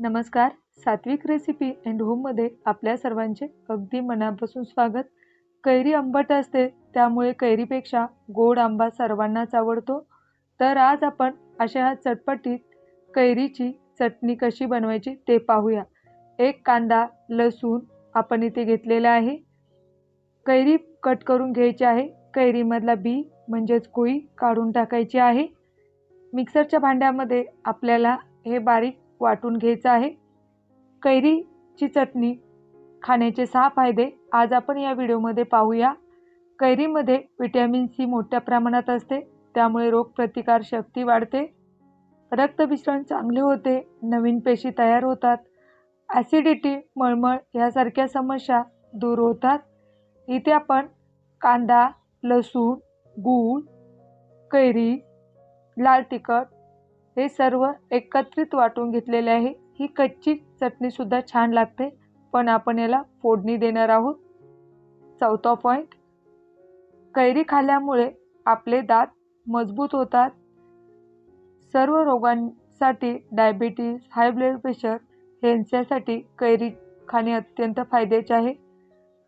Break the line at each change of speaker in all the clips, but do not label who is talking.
नमस्कार. सात्विक recipe and होममध्ये आपल्या सर्वांचे अगदी मनापासून स्वागत. कैरी आंबट असते त्यामुळे कैरीपेक्षा गोड आंबा सर्वांनाच आवडतो. तर आज आपण अशा ह्या चटपटीत कैरीची चटणी कशी बनवायची ते पाहूया. एक कांदा लसूण आपण इथे घेतलेला आहे. कैरी कट करून घ्यायची आहे. कैरीमधला बी म्हणजेच कोळी काढून टाकायची आहे. मिक्सरच्या भांड्यामध्ये आपल्याला हे बारीक वाटून घ्यायचं आहे. कैरीची चटणी खाण्याचे सहा फायदे आज आपण या व्हिडिओमध्ये पाहूया. कैरीमध्ये विटॅमिन सी मोठ्या प्रमाणात असते त्यामुळे रोगप्रतिकार शक्ती वाढते. रक्तभिसरण चांगले होते नवीन पेशी तयार होतात. ॲसिडिटी मळमळ यासारख्या समस्या दूर होतात. इथे आपण कांदा लसूण गूळ कैरी लाल तिखट हे सर्व एकत्रित वाटून घेतलेले आहे. ही कच्ची चटणीसुद्धा छान लागते. पण आपण याला फोडणी देणार आहोत. चौथा पॉईंट कैरी खाल्ल्यामुळे आपले दात मजबूत होतात. सर्व रोगांसाठी डायबिटीज हाय ब्लड प्रेशर यांच्यासाठी कैरी खाणे अत्यंत फायद्याचे आहे.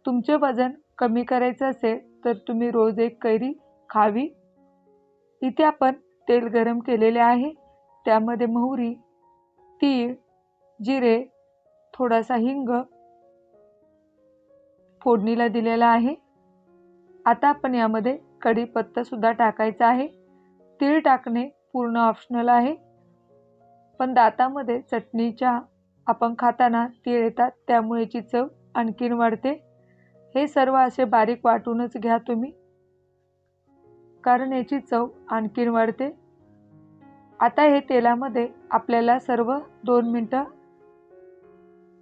तुमचे वजन कमी करायचं असेल तर तुम्ही रोज एक कैरी खावी. इथे आपण तेल गरम केलेले आहे. त्यामध्ये मोहरी तीळ जिरे थोडासा हिंग फोडणीला दिलेला आहे. आता आपण यामध्ये कढीपत्तासुद्धा टाकायचा आहे. तीळ टाकणे पूर्ण ऑप्शनल आहे. पण दातामध्ये चटणीच्या आपण खाताना तीळ येतात त्यामुळे याची चव आणखीन वाढते. हे सर्व असे बारीक वाटूनच घ्या तुम्ही. कारण याची चव आणखीन वाढते. आता हे तेलामध्ये आपल्याला सर्व दोन मिनटं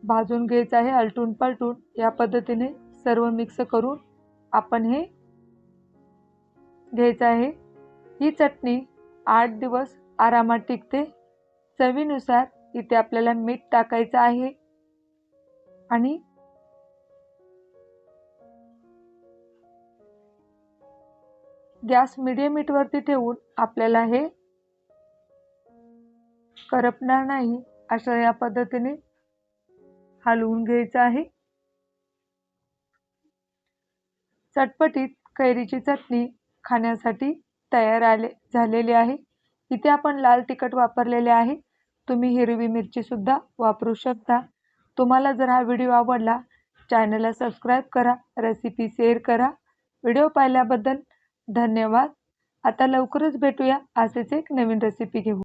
भाजून घ्यायचं आहे आलटून पलटून. या पद्धतीने सर्व मिक्स करून आपण हे घ्यायचं आहे. ही चटणी आठ दिवस आरामात टिकते. चवीनुसार इथे आपल्याला मीठ टाकायचं आहे. आणि गॅस मिडियम मीठवरती ठेवून आपल्याला हे करपणार नाही अशा या पद्धतीने हलवून घ्यायचं आहे. चटपटीत कैरीची चटणी खाण्यासाठी तयार आले झालेली आहे. इथे आपण लाल तिखट वापरलेले आहे. तुम्ही हिरवी मिरचीसुद्धा वापरू शकता. तुम्हाला जर हा व्हिडिओ आवडला चॅनलला सबस्क्राईब करा रेसिपी शेअर करा. व्हिडिओ पाहिल्याबद्दल धन्यवाद. आता लवकरच भेटूया असेच एक नवीन रेसिपी घेऊ